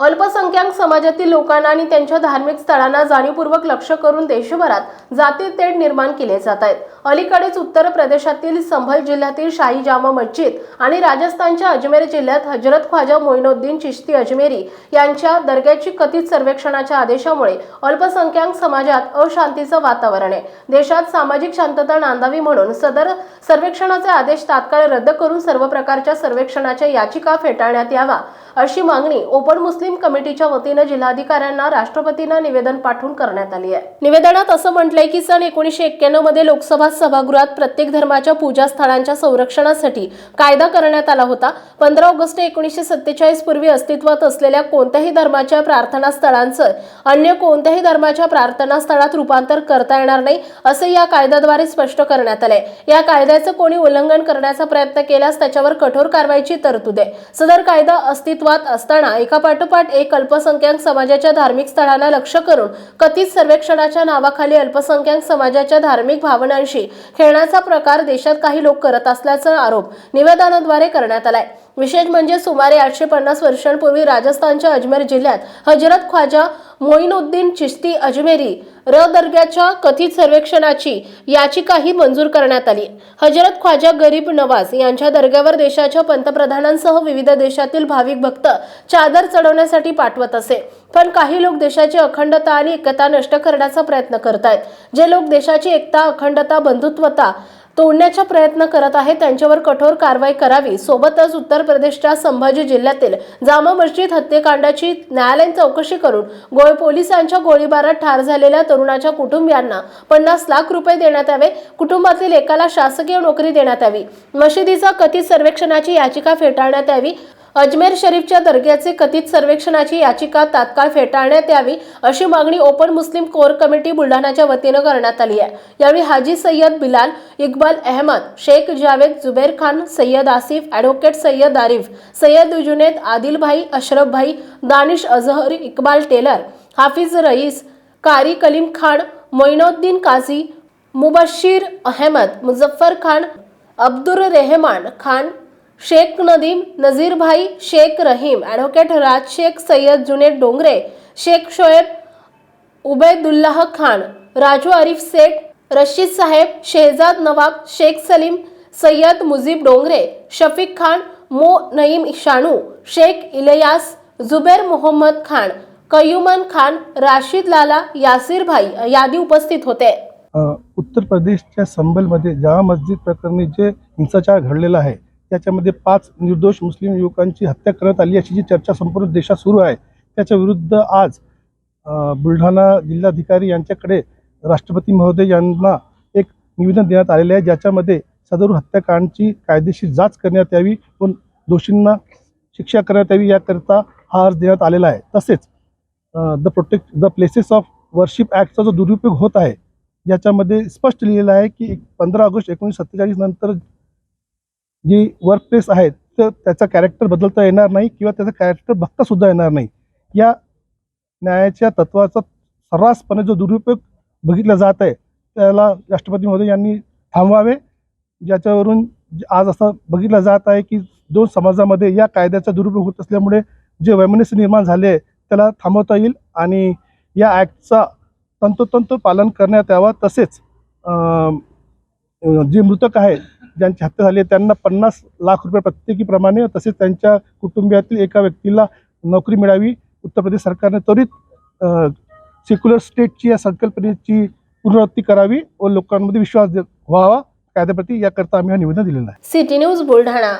अल्पसंख्याक समाजातील लोकांना आणि त्यांच्या धार्मिक स्थळांना जाणीवपूर्वक लक्ष करून देशभरात जाती तेढ निर्माण केले जात आहेत. अलीकडेच उत्तर प्रदेशातील संभल जिल्ह्यातील शाही जामा मस्जिद आणि राजस्थानच्या अजमेर जिल्ह्यात हजरत ख्वाजा मोइनुद्दीन चिश्ती अजमेरी यांच्या दर्ग्याची कथित सर्वेक्षणाच्या आदेशामुळे अल्पसंख्याक समाजात अशांतीचं वातावरण आहे. देशात सामाजिक शांतता नांदावी म्हणून सदर सर्वेक्षणाचे आदेश तात्काळ रद्द करून सर्व प्रकारच्या सर्वेक्षणाच्या याचिका फेटाळण्यात यावा अशी मागणी ओपन मुस्लिम कमिटीच्या वतीनं जिल्हाधिकाऱ्यांना राष्ट्रपतींना निवेदन पाठवून करण्यात आली आहे. निवेदनात असं म्हटलंय की सन एकोणीसशे एक्क्याण्णवमध्ये लोकसभा सभागृहात प्रत्येक धर्माच्या पूजास्थळांच्या संरक्षणासाठी कायदा करण्यात आला होता. पंधरा ऑगस्ट एकोणीसशे सत्तेचाळीस पूर्वी अस्तित्वात असलेल्या कोणत्याही धर्माच्या प्रार्थना स्थळांचं अन्य कोणत्याही धर्माच्या प्रार्थना स्थळात रूपांतर करता येणार नाही असं या कायद्याद्वारे स्पष्ट करण्यात आलंय. या कायद्याचं कोणी उल्लंघन करण्याचा प्रयत्न केल्यास त्याच्यावर कठोर कारवाईची तरतूद आहे. सदर कायदा अस्तित्वात असताना एका पाठोपाठ एक अल्पसंख्याक समाजाच्या धार्मिक स्थळांना लक्ष करून कथित सर्वेक्षणाच्या नावाखाली अल्पसंख्याक समाजाच्या धार्मिक भावनांशी खेळण्याचा प्रकार देशात काही लोक करत असल्याचा आरोप निवेदनाद्वारे करण्यात आलाय. विशेष म्हणजे सुमारे आठशे पन्नास वर्षांपूर्वी राजस्थानच्या अजमेर जिल्ह्यात हजरत ख्वाजा मोईनुद्दीन चिश्ती अजमेरी र दर्ग्याच्या कथित सर्वेक्षणाची याचिकाही मंजूर करण्यात आली. हजरत ख्वाजा गरीब नवाज यांच्या दर्ग्यावर देशाच्या पंतप्रधानांसह विविध देशातील भाविक भक्त चादर चढवण्यासाठी पाठवत असे. पण काही लोक देशाची अखंडता आणि एकता नष्ट करण्याचा प्रयत्न करत आहेत जे लोक देशाची एकता अखंडता बंधुत्वता तोडण्याचा प्रयत्न करत आहेत त्यांच्यावर कठोर कारवाई करावी. सोबतच उत्तर प्रदेशच्या संभाजी जिल्ह्यातील जामा मस्जिद हत्येकांडाची न्यायालयीन चौकशी करून गोळ पोलिसांच्या गोळीबारात ठार झालेल्या तरुणाच्या कुटुंबियांना पन्नास लाख रुपये देण्यात यावे. कुटुंबातील एकाला शासकीय नोकरी देण्यात यावी. मशिदीचा कथित सर्वेक्षणाची याचिका फेटाळण्यात यावी. अजमेर शरीफच्या दर्ग्याचे कथित सर्वेक्षणाची याचिका तात्काळ फेटाळण्यात यावी अशी मागणी ओपन मुस्लिम कोर कमिटी बुलढाणाच्या वतीनं करण्यात आली आहे. यावेळी हाजी सय्यद बिलाल इक्बाल अहमद शेख जावेद जुबेर खान सय्यद आसिफ ॲडव्होकेट सय्यद आरिफ सय्यद जुनेद आदिलभाई अशरफभाई दानिश अझहर इक्बाल टेलर हाफिज रईस कारी कलीम खान मोइनोद्दीन काझी मुबशीर अहमद मुझफ्फर खान अब्दुर रेहमान खान शेख नदीम नझीरभाई शेख रहीम ॲडव्होकेट राज शेख सय्यद जुनेद डोंगरे शेख शोएब उबैदुल्लाह खान राजू आरिफ शेख रशीद साहेब शेहजाद नवाब शेख सलीम सय्यद मुजीब डोंगरे शफीक खान मो नईम शानू शेख इलयास जुबेर मोहम्मद खान कयुमन खान राशिद लाला यासिर भाई यादी उपस्थित होते. उत्तर प्रदेशच्या संबलमध्ये जामा मस्जिद प्रकरणी जे हिंसाचार घडलेला आहे त्याच्यामध्ये पाच निर्दोष मुस्लिम युवकांची हत्या करण्यात आली अशी जी चर्चा संपूर्ण देशात सुरू आहे त्याच्या विरुद्ध आज बुलढाणा जिल्हाधिकारी यांच्याकडे राष्ट्रपती महोदय यांना एक निवेदन देण्यात आलेले आहे ज्याच्यामध्ये सदर हत्याकांडची कायदेशीर जाच करण्यात यावी व दोषींना शिक्षा करण्यात यावी याकरिता हा अर्ज देण्यात आलेला आहे. तसेच the protect the places of worship ॲक्टचा जो दुरुपयोग होत आहे ज्याच्यामध्ये स्पष्ट लिहिलेलं आहे की पंधरा ऑगस्ट एकोणीसशे सत्तेचाळीस नंतर जी वर्क प्लेस आहेत तर त्याचा कॅरेक्टर बदलता येणार नाही किंवा त्याचा कॅरेक्टर बघतासुद्धा येणार नाही. या न्यायाच्या तत्वाचा सर्रासपणे जो दुरुपयोग बघितला जात आहे त्याला राष्ट्रपती महोदय यांनी थांबवावे. ज्याच्यावरून जे आज असं बघितलं जात आहे की दोन समाजामध्ये या कायद्याचा दुरुपयोग होत असल्यामुळे जे वैमनस्य निर्माण झाले आहे त्याला थांबवता येईल आणि या ॲक्टचा तंतोतंत पालन करण्यात यावं. तसेच जे मृतक आहेत ज्यांची हत्या झाली आहे त्यांना पन्नास लाख रुपये प्रत्येकीप्रमाणे तसेच त्यांच्या कुटुंबियातील एका व्यक्तीला नोकरी मिळावी उत्तर प्रदेश सरकारने त्वरित सेक्युलर स्टेटची या संकल्पनेची पुनरावृत्ती करावी व लोकांमध्ये विश्वास व्हावा कायद्याप्रती याकरता आम्ही हा निवेदन दिलेला आहे. City news Buldhana.